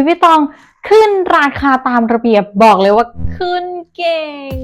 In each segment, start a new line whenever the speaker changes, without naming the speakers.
ยวิตองขึ้นราคาตามระเบียบบอกเลยว่าขึ้นเก่ง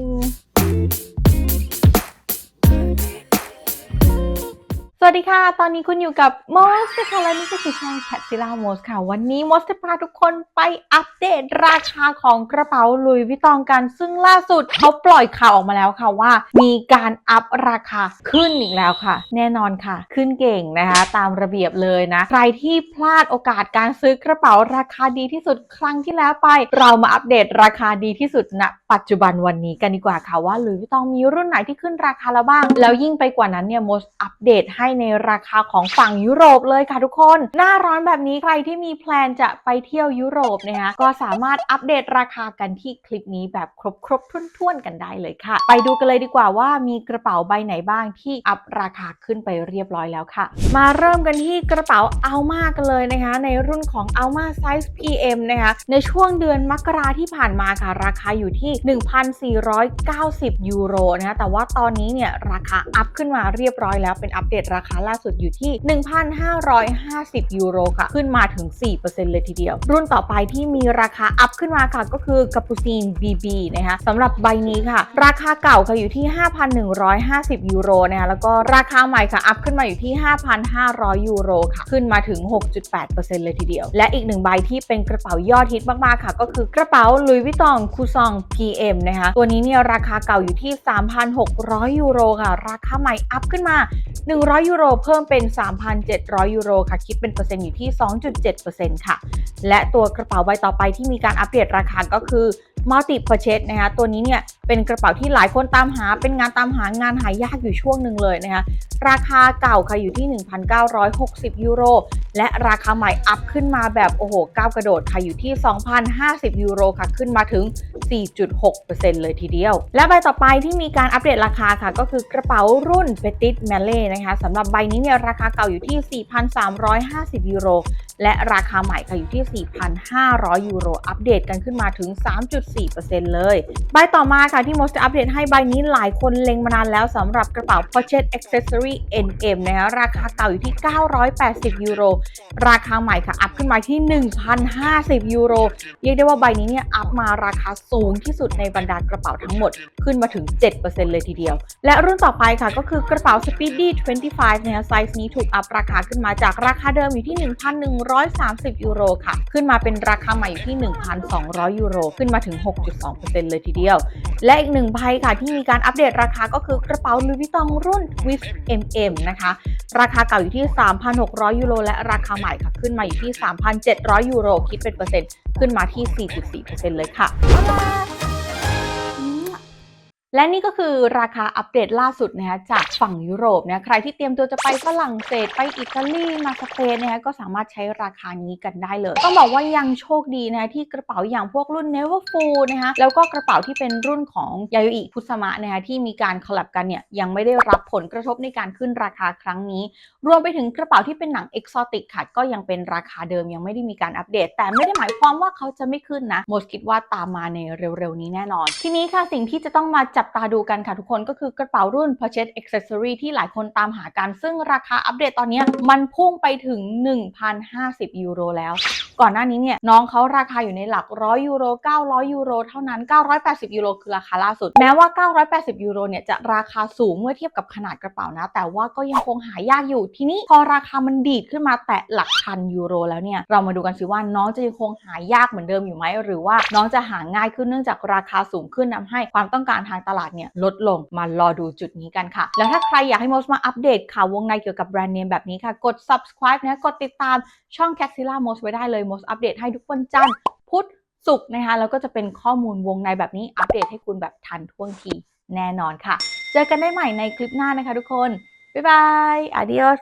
วัสดีค่ะ ตอนนี้คุณอยู่กับมอสค่ะและนี่ก็คือช่อง c a t z i l l a m o s ค่ะ วันนี้มอสจะพาทุกคนไปอัปเดตราคาของกระเป๋าลุยวิตองกัน ซึ่งล่าสุดเขาปล่อยข่าวออกมาแล้วค่ะว่า มีการอัพราคาขึ้นอีกแล้วค่ะ แน่นอนค่ะ ขึ้นเก่งนะคะ ตามระเบียบเลยนะ ใครที่พลาดโอกาสการซื้อกระเป๋าราคาดีที่สุดครั้งที่แล้วไป เรามาอัปเดตราคาดีที่สุดณปัจจุบันวันนี้กันดีกว่าค่ะว่าลุยวิตองมีรุ่นไหนที่ขึ้นราคาแล้วบ้าง แล้วยิ่งไปกว่านั้นเนี่ยมอสอัปเดตให้ในราคาของฝั่งยุโรปเลยค่ะทุกคน หน้าร้อนแบบนี้ใครที่มีแพลนจะไปเที่ยวยุโรปนะคะก็สามารถอัปเดตราคากันที่คลิปนี้แบบครบครบๆถ้วนๆกันได้เลยค่ะ ไปดูกันเลยดีกว่าว่ามีกระเป๋าใบไหนบ้างที่อัพราคาขึ้นไปเรียบร้อยแล้วค่ะ มาเริ่มกันที่กระเป๋าอัลมากันเลยนะคะ ในรุ่นของ Alma Size PM นะคะในช่วงเดือนมกราที่ผ่านมาค่ะ ราคาอยู่ที่ 1,490 ยูโรนะคะแต่ว่าตอนนี้เนี่ยราคาอัพขึ้นมาเรียบร้อยแล้วเป็นอัปเดตราคาล่าสุดอยู่ที่ 1,550 ยูโรค่ะ ขึ้นมาถึง 4%เลยทีเดียว รุ่นต่อไปที่มีราคาอัพขึ้นมาค่ะ ก็คือ c a p u c i n BB นะคะสำหรับใบนี้ค่ะ ราคาเก่าค่ะอยู่ที่ 5,150 ยูโรนะคะแล้วก็ราคาใหม่ค่ะ อัพขึ้นมาอยู่ที่ 5,500 ยูโรค่ะ ขึ้นมาถึง 6.8%เลยทีเดียว และอีกหนึ่งใบที่เป็นกระเป๋ายอดฮิตมากๆค่ะ ก็คือกระเป๋า Louis Vuitton c o u s o n PM นะคะตัวนี้เนี่ยราคาเก่าอยู่ที่ 3,600 ยูโรค่ะ ราคาใหม่อัพขึ้นมา 100ยูโรเพิ่มเป็น 3,700 ยูโรค่ะ คิดเป็นเปอร์เซ็นต์อยู่ที่ 2.7%ค่ะ และตัวกระเป๋าใบต่อไปที่มีการอัปเดตราคาก็คือ Multi Purchase นะคะตัวนี้เนี่ยเป็นกระเป๋าที่หลายคนตามหา เป็นงานตามหางานหายากอยู่ช่วงหนึ่งเลยนะคะราคาเก่าค่ะอยู่ที่ 1,960 ยูโร และราคาใหม่อัพขึ้นมาแบบโอ้โหก้าวกระโดดค่ะอยู่ที่ 2,050 ยูโรค่ะขึ้นมาถึง 4.6%เลยทีเดียว และใบต่อไปที่มีการอัปเดตราคาค่ะ ก็คือกระเป๋ารุ่น Petit m a l l e นะคะสำหรับใบนี้เนี่ยราคาเก่าอยู่ที่ 4,350 ยูโร และราคาใหม่ค่ะอยู่ที่ 4,500 ยูโร อัปเดตกันขึ้นมาถึง 3.4%เลย ใบต่อมาค่ะที่มดจะอัปเดตให้ใบนี้หลายคนเล็งมานานแล้วสำหรับกระเป๋า Pochette Accessory NM นะคะราคาเก่าอยู่ที่ 980 ยูโร ราคาใหม่ค่ะ อัพขึ้นมาที่ 1,050 ยูโร เรียกได้ว่าใบนี้เนี่ยอัพมาราคาสูงที่สุดในบรรดากระเป๋าทั้งหมดขึ้นมาถึง 7%เลยทีเดียว และรุ่นต่อไปค่ะก็คือกระเป๋า Speedy 25นะคะไซส์นี้ถูกอัพราคาขึ้นมาจากราคาเดิมอยู่ที่1,001 130 ยูโรค่ะ ขึ้นมาเป็นราคาใหม่อยู่ที่ 1,200 ยูโร ขึ้นมาถึง 6.2%เลยทีเดียว และอีกหนึ่งใบค่ะที่มีการอัปเดตราคาก็คือกระเป๋า Louis Vuitton รุ่น Twist MM นะคะ ราคาเก่าอยู่ที่ 3,600 ยูโร และราคาใหม่ค่ะ ขึ้นมาอยู่ที่ 3,700 ยูโร คิดเป็นเปอร์เซ็นต์ ขึ้นมาที่ 4.4%เลยค่ะ และนี่ก็คือราคาอัปเดตล่าสุดนะคะจากฝั่งยุโรปนะใครที่เตรียมตัวจะไปฝรั่งเศสไปอิตาลีมาสเปนนะคะก็สามารถใช้ราคานี้กันได้เลย ต้องบอกว่ายังโชคดีนะคะที่กระเป๋าอย่างพวกรุ่น Neverfull นะคะแล้วก็กระเป๋าที่เป็นรุ่นของยาโยอิพุสมะนะคะที่มีการคอลแลบกันเนี่ยยังไม่ได้รับผลกระทบในการขึ้นราคาครั้งนี้ รวมไปถึงกระเป๋าที่เป็นหนังเอกซอติกค่ะก็ยังเป็นราคาเดิมยังไม่ได้มีการอัปเดต แต่ไม่ได้หมายความว่าเขาจะไม่ขึ้นนะโมสคิดว่าตามมาในเร็วๆนี้แน่นอน ทีนี้ค่ะสิ่งที่จะต้องมาจับับตาดูกันค่ะทุกคนก็คือกระเป๋ารุ่น Purchase Accessory ที่หลายคนตามหากัน ซึ่งราคาอัปเดตตอนนี้มันพุ่งไปถึง 1,050 ยูโรแล้วก่อนหน้านี้เนี่ยน้องเขาราคาอยู่ในหลัก100ยูโร900ยูโรเท่านั้น 980ยูโรคือราคาล่าสุด แม้ว่า 980ยูโรเนี่ยจะราคาสูงเมื่อเทียบกับขนาดกระเป๋านะ แต่ว่าก็ยังคงหายากอยู่ทีนี้พอราคามันดีดขึ้นมาแตะหลักพันยูโรแล้วเนี่ยเรามาดูกันสิว่าน้องจะยังคงหายากเหมือนเดิมอยู่ไหมหรือว่าน้องจะหาง่ายขึ้นเนื่องจากราคาสูงขึ้นทำให้ความต้องการทางตลาดเนี่ยลดลงมารอดูจุดนี้กันค่ะ แล้วถ้าใครอยากให้โมสมาอัปเดตข่าววงในเกี่ยวกับแบรนด์เนมแบบนี้ค่ะกด subscribe นะกดติดตามช่อง c a x i l a m o s ไว้ได้เลยมสอัปเดตให้ทุกวันจันทร์พุธศุกร์นะคะแล้วก็จะเป็นข้อมูลวงในแบบนี้อัปเดตให้คุณแบบทันท่วงทีแน่นอนค่ะ เจอกันได้ใหม่ในคลิปหน้านะคะทุกคน บ๊ายบาย adios